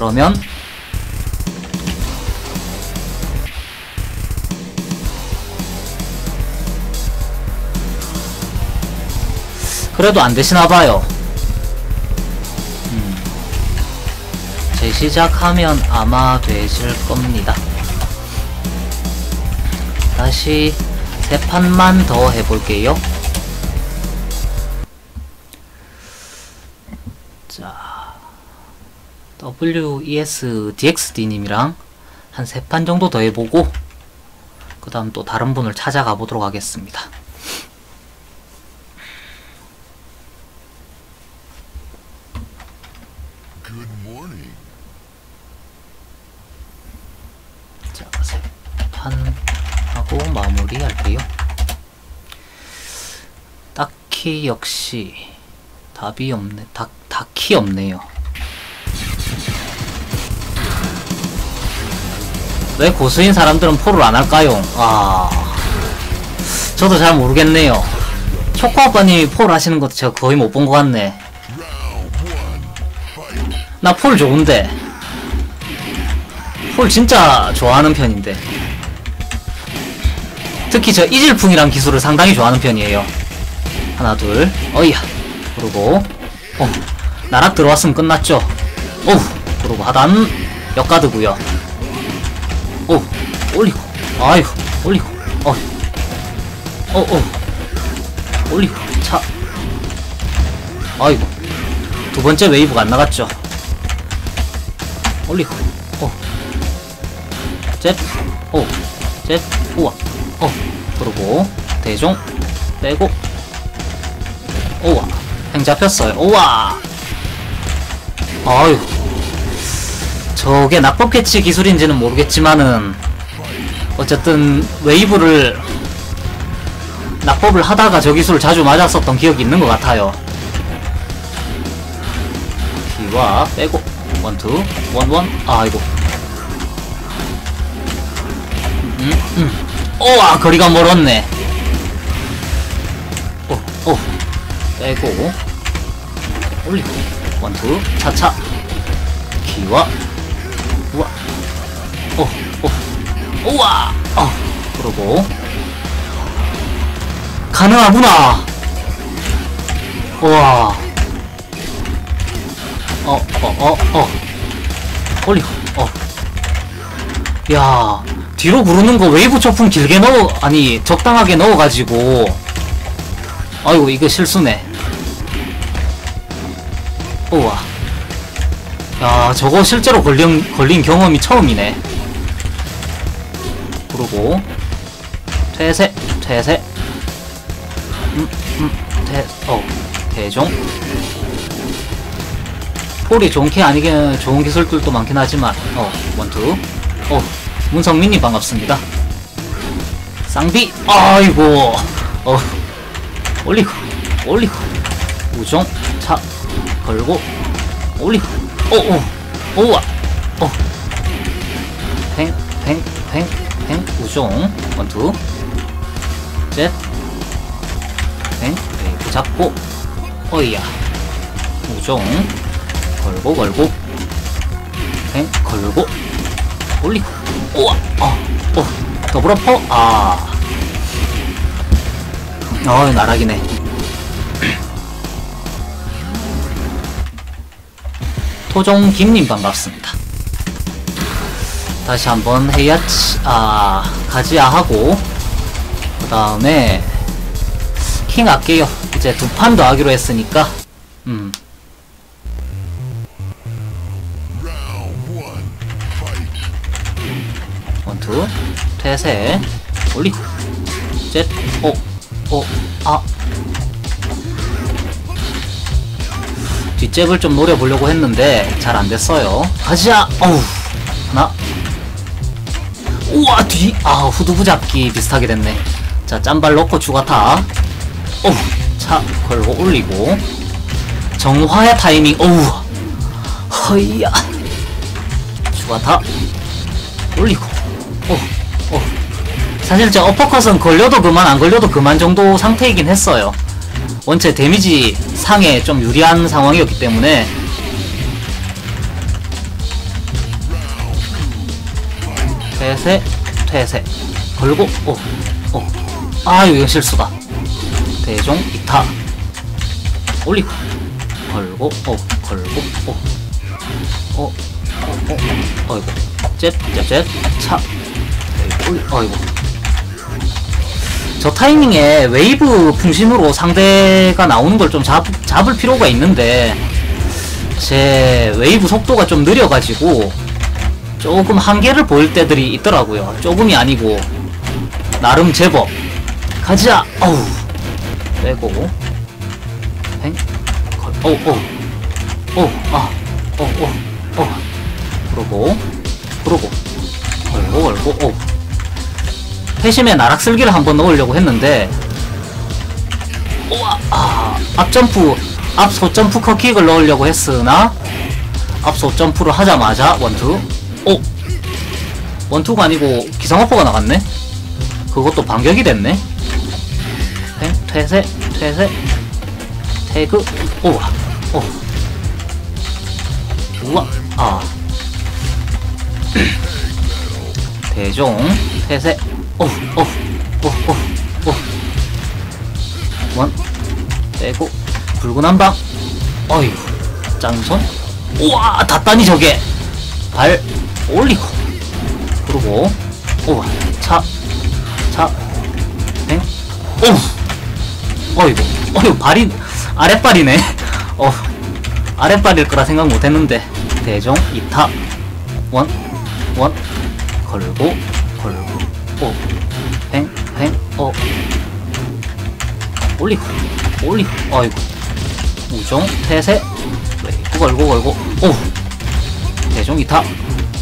그러면 그래도 안 되시나봐요. 음. 재시작하면 아마 되실 겁니다. 다시 세 판만 더 해볼게요. WES DXD님이랑 한 세 판 정도 더 해보고, 그 다음 또 다른 분을 찾아가 보도록 하겠습니다. Good morning. 자, 세 판 하고 마무리할게요. 딱히 역시 답이 없네. 다, 다키 없네요. 왜 고수인 사람들은 포를 안 할까요? 아, 저도 잘 모르겠네요. 초코 아빠님이 포를 하시는 것도 제가 거의 못 본 것 같네. 나 폴 좋은데. 폴 진짜 좋아하는 편인데. 특히 저 이질풍이란 기술을 상당히 좋아하는 편이에요. 하나, 둘, 어이야. 그러고, 어, 나락 들어왔으면 끝났죠. 어우, 그러고 하단, 역가드구요. 오, 올리고, 아이고, 올리고, 어, 어, 어, 올리고, 차. 아이고, 두 번째 웨이브가 안 나갔죠. 올리고, 어, 잽, 오, 잽, 우와, 어, 그러고, 대종, 빼고, 우와, 행 잡혔어요. 우와! 아유, 저게 낙법 캐치 기술인지는 모르겠지만은, 어쨌든, 웨이브를, 낙법을 하다가 저 기술을 자주 맞았었던 기억이 있는 것 같아요. 기와, 빼고, 원투, 원원, 아이고. 음, 음. 오와, 거리가 멀었네. 오, 오. 빼고, 올리고, 원투, 차차. 기와, 우와, 오, 오, 우와, 어, 그러고, 가능하구나. 우와. 어, 어, 어, 어. 올리고, 어. 야, 뒤로 구르는 거 웨이브 초풍 길게 넣어, 아니, 적당하게 넣어가지고. 아이고, 이거 실수네. 야, 저거 실제로 걸린, 걸린 경험이 처음이네. 그러고, 퇴세, 퇴세. 음, 음, 대, 어, 대종. 폴이 좋은 게 아니긴 좋은 기술들도 많긴 하지만 어 원투 어 문성민님 반갑습니다 쌍비 아이고 어 올리고 올리고 우정 차 걸고 올리고 오오. 오와. 어팽팽 팽 팽 우정 원투. 셋. 팽, 웨이브 잡고. 어이야. 우정 걸고 걸고. 엥 걸고. 올리고 우와. 어, 어. 더블 어퍼? 아. 어, 나락이네 토종 김님 반갑습니다. 다시 한번 헤야치 아 가지야 하고 그 다음에 킹 할게요. 이제 두 판 더 하기로 했으니까. 음. 원투 퇴세 올리고. 셋 오, 오, 아 뒷잽을 좀 노려보려고 했는데 잘 안됐어요. 가자! 어우 하나. 우와 뒤 아 후두부 잡기 비슷하게 됐네. 자 짠발 넣고 추가타. 어우 차 걸고 올리고. 정화의 타이밍. 어우. 허이야. 추가타. 올리고. 어, 어. 사실 저 어퍼컷은 걸려도 그만 안 걸려도 그만 정도 상태이긴 했어요 원체 데미지 상에 좀 유리한 상황이었기 때문에 퇴세 퇴세. 걸고 어, 어. 아 이거 실수다 대종 이타. 올리고 걸고 어 걸고 어 어, 어, 어, 어이구. 잽잽잽차. 어이구 저 타이밍에 웨이브 풍신으로 상대가 나오는 걸 좀 잡을 필요가 있는데 제 웨이브 속도가 좀 느려가지고 조금 한계를 보일 때들이 있더라고요. 조금이 아니고 나름 제법 가자. 어우 빼고 행 걸. 어우 어우 어우 아어어어 어. 그러고 그러고 걸고 걸고 어 회심에 나락슬기를 한번 넣으려고 했는데 우와. 아 앞점프 앞소점프 컷킥을 넣으려고 했으나 앞소점프를 하자마자 원투. 오. 원투가 아니고 기상화포가 나갔네? 그것도 반격이 됐네? 행 퇴세 퇴세 태그 오와. 오. 우와. 아. 대종 퇴세 오오오오오원. 빼고. 붉은 한 방. 어휴 짱손 우와 닿다니 저게. 발 올리고. 그리고. 우와 차차뱅 오우. 어이구. 어이구 발이 아랫발이네. 어 아랫발일 거라 생각 못 했는데. 대종 이타. 원 원. 걸고 걸고 오 뱅 뱅 어. 올리고 올리고 어이구 우종 태세. 웨이브 걸고 걸고 오. 대종 이타.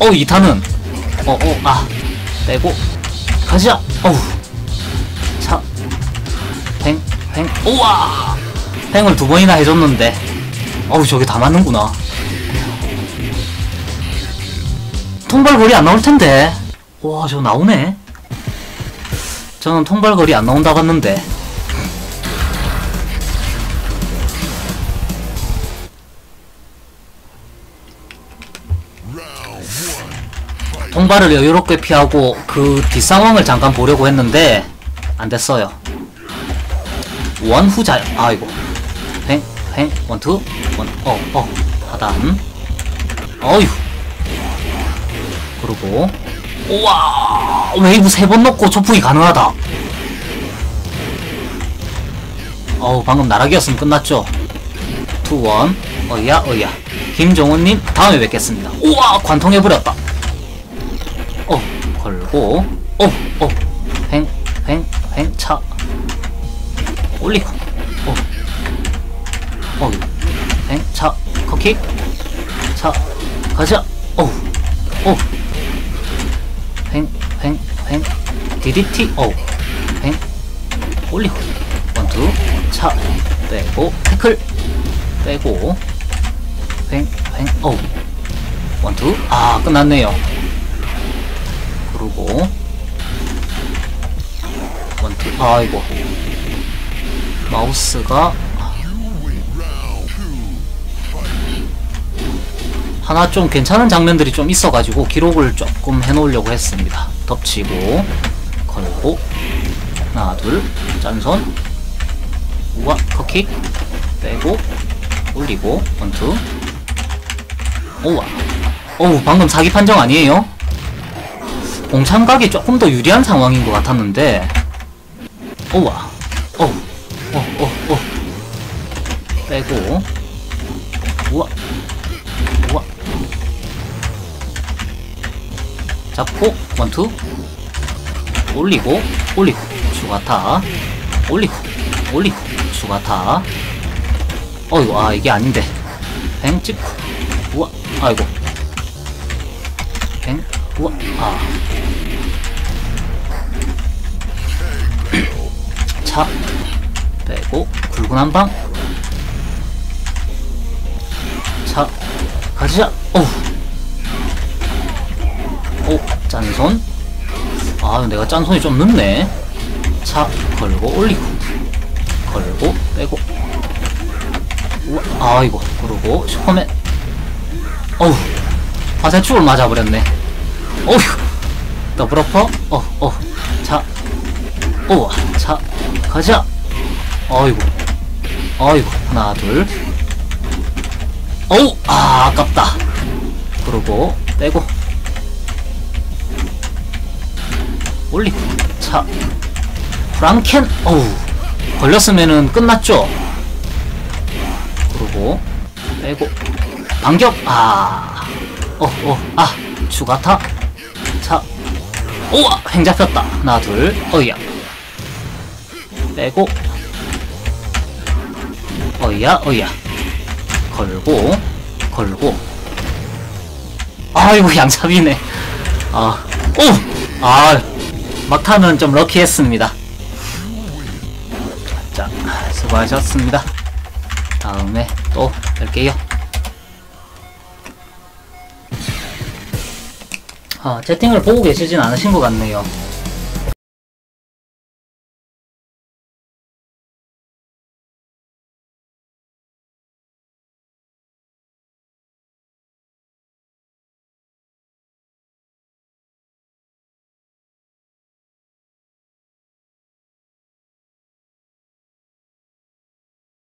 어 이타는. 어 어 아. 빼고. 가자 어우 차 팽팽 우와. 팽을 두 번이나 해줬는데. 어우 저게 다 맞는구나. 통발 거리 안 나올 텐데. 와 저 나오네 저는 통발거리 안 나온다 봤는데. 통발을 여유롭게 피하고 그 뒷상황을 잠깐 보려고 했는데 안 됐어요. 원 후자 아이고 횡 횡 원투 원 어 어 하단. 어휴. 그리고 우와 웨이브 세 번 넣고 초풍이 가능하다. 어우 방금 나락이었으면 끝났죠. 투원. 어이야 어이야. 김종훈님 다음에 뵙겠습니다. 우와 관통해버렸다. 어 걸고. 어어횡횡횡차. 올리고. 어어 횡차. 커킥. 차. 가자. 어우 어 횡횡횡 DDT 어우 횡. 올리고 원투. 차 빼고 태클. 빼고. 횡횡 어우 원투. 아 끝났네요. 그러고. 원투. 아이고 마우스가 하나 좀 괜찮은 장면들이 좀 있어가지고 기록을 조금 해놓으려고 했습니다 덮치고 걸고. 하나 둘. 짠손 우와 컷킥 빼고 올리고 원투. 오와. 어우 방금 사기 판정 아니에요? 공창각이 조금 더 유리한 상황인 것 같았는데. 오와. 어우 어어어 빼고 잡고 원투. 올리고 올리고. 추가타. 올리고 올리고. 추가타. 어이구 아 이게 아닌데. 뱅 찍고. 우와 아이고. 뱅 우와 아. 차. 빼고 굵은 한 방. 차. 가자. 어우 오 짠손. 아 내가 짠손이 좀 늦네. 차 걸고 올리고 걸고 빼고. 우와 아이고 그러고 슈퍼맨. 어우 화살축을 맞아버렸네. 어휴 더블 어퍼? 어어 자 오와 자 가자. 어이구 어이구 하나 둘. 어우 아 아깝다. 그러고 빼고 올리고 자 프랑켄 어우 걸렸으면은 끝났죠? 그러고 빼고 반격 아 어 어 아 추가타. 자 오와 횡 잡혔다. 하나 둘 어이야. 빼고. 어이야 어이야. 걸고 걸고. 아이고 양잡이네. 아오아 막타는 좀 럭키했습니다. 자 수고하셨습니다. 다음에 또 뵐게요. 아 채팅을 보고 계시진 않으신 것 같네요